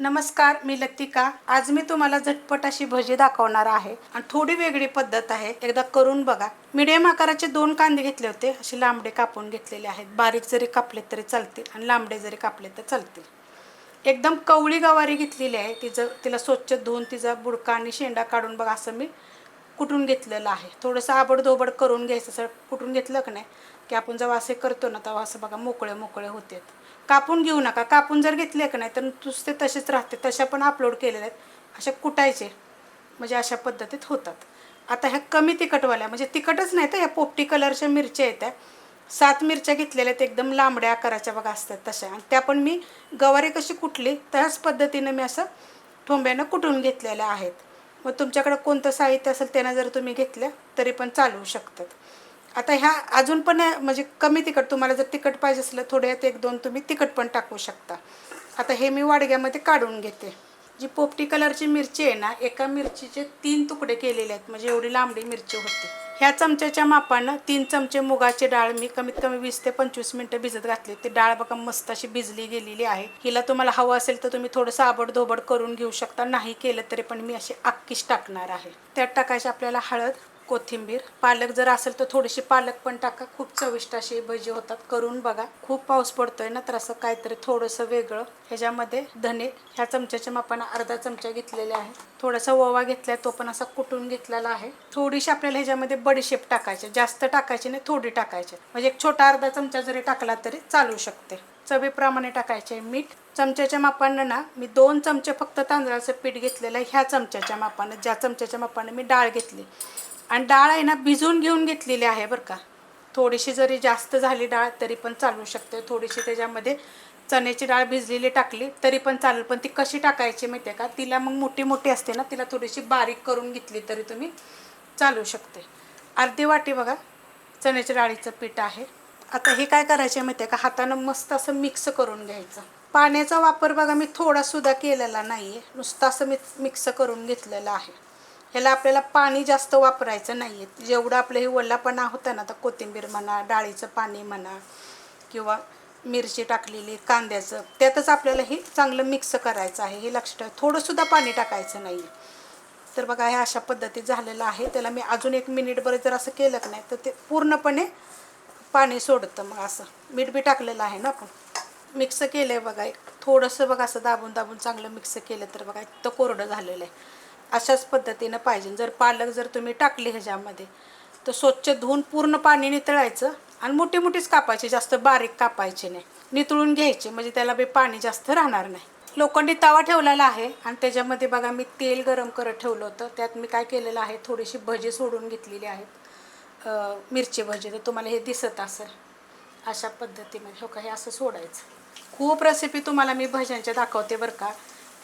नमस्कार मी लतिका. आज मी तुम्हाला झटपट अशी भजी दाखवणार आहे आणि थोडी वेगळी पद्धत आहे. एकदा करून बघा. मिडियम आकाराचे दोन कांदे घेतले होते. असे लांबडे कापून घेतलेले आहेत. बारीक जरी कापले तरी चालतील आणि लांबडे जरी कापले तर चालतील. एकदम कवळी गवारी घेतलेली आहे. तिचं तिला स्वच्छ धुवून तिचा बुडका आणि शेंडा काढून बघा असं मी कुटून घेतलेलं आहे? थोडंसं आबडधोबड करून घ्यायचं सर. कुटून घेतलं का नाही? की आपण जेव्हा असे करतो ना तेव्हा असं बघा मोकळे मोकळे होते कापून घेऊ नका. कापून जर घेतले का नाही तर नुसते तसेच राहते. तशा पण अपलोड केलेल्या आहेत. अशा कुटायचे. म्हणजे अशा पद्धतीत होतात. आता ह्या कमी तिखटवाल्या म्हणजे तिखटच नाही तर ह्या पोपटी कलरच्या मिरच्या येत्या. सात मिरच्या घेतलेल्या आहेत एकदम लांबड्या आकाराच्या बघा असतात तशा. आणि त्या पण मी गवारी कशी कुटली त्याच पद्धतीनं मी असं ठोंब्यानं कुटून घेतलेल्या आहेत. मग तुमच्याकडं कोणतं साहित्य असेल त्यांना जर तुम्ही घेतलं तरी पण चालवू शकतात. आता ह्या अजून पण आहे, म्हणजे कमी तिखट तुम्हाला जर तिखट पाहिजे असलं थोड्यात एक दोन तुम्ही तिखट पण टाकू शकता. आता हे मी वाडग्यामध्ये काढून घेते. जी पोपटी कलरची मिरची आहे ना एका मिरचीचे तीन तुकडे केलेले आहेत. म्हणजे एवढी लांबडी मिरची होती. ह्या चमच्याच्या मापानं तीन चमचे मुगाची डाळ मी कमीत कमी वीस ते पंचवीस मिनटं भिजत घातली. ती डाळ बघा मस्त अशी भिजली गेलेली आहे. हिला तुम्हाला हवं असेल तर तुम्ही थोडंसं आबड धोबड करून घेऊ शकता. नाही केलं तरी पण मी अशी अक्कीच टाकणार आहे. त्यात टाकायची आपल्याला हळद कोथिंबीर. पालक जर असेल तर थोडीशी पालक पण टाका. खूप चविष्ट अशी भजी होतात. करून बघा. खूप पाऊस पडतोय ना तर असं काहीतरी थोडंसं वेगळं. ह्याच्यामध्ये धने ह्या चमच्याच्या मापानं अर्धा चमचा घेतलेल्या आहे. थोडासा ओवा घेतलाय तो पण असा कुटून घेतलेला आहे. थोडीशी आपल्याला ह्याच्यामध्ये बडीशेप टाकायचे जास्त टाकायची नाही थोडी टाकायची म्हणजे एक छोटा अर्धा चमचा जरी टाकला तरी चालू शकते. चवीप्रमाणे टाकायचे मीठ. चमच्याच्या मापानं ना मी दोन चमचे फक्त तांदळाचं पीठ घेतलेलं आहे. ह्या चमच्याच्या मापानं ज्या चमच्याच्या मापानं मी डाळ घेतली. आणि डाळ आहे ना भिजवून घेऊन घेतलेली आहे बरं का. थोडीशी जरी जास्त झाली डाळ तरी पण चालू शकते. थोडीशी त्याच्यामध्ये चण्याची डाळ भिजलेली टाकली तरी पण चालेल. पण ती कशी टाकायची माहिती आहे का? तिला मग मोठी मोठी असते ना तिला थोडीशी बारीक करून घेतली तरी तुम्ही चालू शकते. अर्धी वाटी बघा चण्याच्या डाळीचं पीठ आहे. आता हे काय करायचे माहिती आहे का? हातानं मस्त असं मिक्स करून घ्यायचं. पाण्याचा वापर बघा मी थोडासुद्धा केलेला नाही आहे नुसतं असं मी मिक्स करून घेतलेलं आहे. ह्याला आपल्याला पाणी जास्त वापरायचं नाही आहे जेवढं आपलं हे वल्लापणा होतं ना तर कोथिंबीर म्हणा डाळीचं पाणी म्हणा किंवा मिरची टाकलेली कांद्याचं त्यातच आपल्याला हे चांगलं मिक्स करायचं आहे. हे लक्षात ठेवा. थोडंसुद्धा पाणी टाकायचं नाही आहे तर बघा हे अशा पद्धतीत झालेलं आहे. त्याला मी अजून एक मिनिटभर जर असं केलं की नाही तर ते पूर्णपणे पाणी सोडतं मग असं. मीठ बी टाकलेलं आहे ना आपण. मिक्स केलं आहे बघा एक थोडंसं बघा असं दाबून दाबून चांगलं मिक्स केलं तर बघा इतकं कोरडं झालेलं आहे. अशाच पद्धतीनं पाहिजे. जर पालक जर तुम्ही टाकली ह्याच्यामध्ये तर स्वच्छ धुवून पूर्ण पाणी नितळायचं आणि मोठी मोठीच कापायची जास्त बारीक कापायची नाही. नितळून घ्यायची म्हणजे त्याला बी पाणी जास्त राहणार नाही. लोखंडी तवा ठेवलेला आहे आणि त्याच्यामध्ये बघा मी तेल गरम करत ठेवलं होतं. त्यात मी काय केलेलं आहे थोडीशी भजी सोडून घेतलेली आहेत मिरची भजी तर तुम्हाला हे दिसत असेल. अशा पद्धतीमध्ये हो का? हे असं सोडायचं. खूप रेसिपी तुम्हाला मी भज्यांच्या दाखवते बरं का.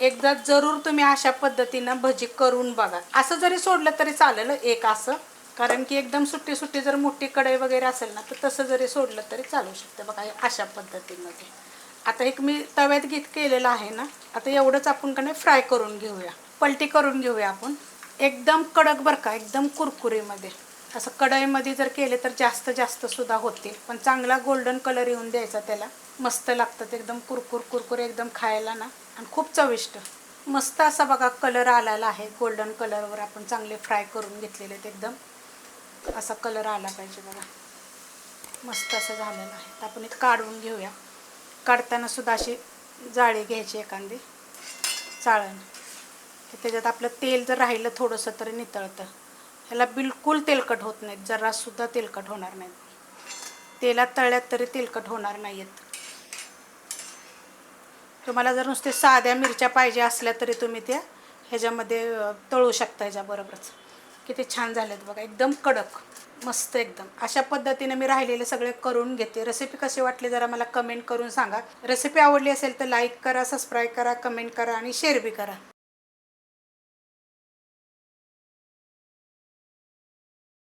एकदा जरूर तुम्ही अशा पद्धतीनं भजी करून बघा. असं जरी सोडलं तरी चालेल एक असं. कारण की एकदम सुट्टी सुट्टी जर मोठी कढई वगैरे असेल ना तर तसं जरी सोडलं तरी चालू शकतं बघा हे अशा पद्धतीमध्ये. आता एक मी तव्यात गीत केलेलं आहे ना आता एवढंच आपण का नाही फ्राय करून घेऊया. पलटी करून घेऊया आपण. एकदम कडक बरं का एकदम कुरकुरीमध्ये. असं कढईमध्ये जर केले तर जास्त जास्त सुद्धा होतील. पण चांगला गोल्डन कलर येऊन द्यायचा त्याला. मस्त लागतात एकदम कुरकुर कुरकुर एकदम खायला ना. आणि खूप चविष्ट. मस्त असा बघा कलर आलेला आहे. गोल्डन कलरवर आपण चांगले फ्राय करून घेतलेले आहेत एकदम. असा कलर आला पाहिजे बघा. मस्त असं झालेलं आहे. तर आपण इथं काढून घेऊया. काढताना सुद्धा अशी जाळी घ्यायची एखादी. चाळण. तर त्याच्यात आपलं तेल जर राहिलं थोडंसं तरी नितळतं. ह्याला बिलकुल तेलकट होत नाहीत. जरासुद्धा तेलकट होणार नाहीत. तेलात तळल्यात तरी तेलकट होणार नाहीत तुम्हाला जर नुसते साध्या मिरच्या पाहिजे असल्या तरी तुम्ही त्या ह्याच्यामध्ये तळू शकता ह्याच्याबरोबरच. किती छान झालेत बघा एकदम कडक मस्त एकदम. अशा पद्धतीने मी राहिलेले सगळे करून घेते. रेसिपी कशी वाटली जरा मला कमेंट करून सांगा. रेसिपी आवडली असेल तर लाईक करा सबस्क्राईब करा कमेंट करा आणि शेअर बी करा.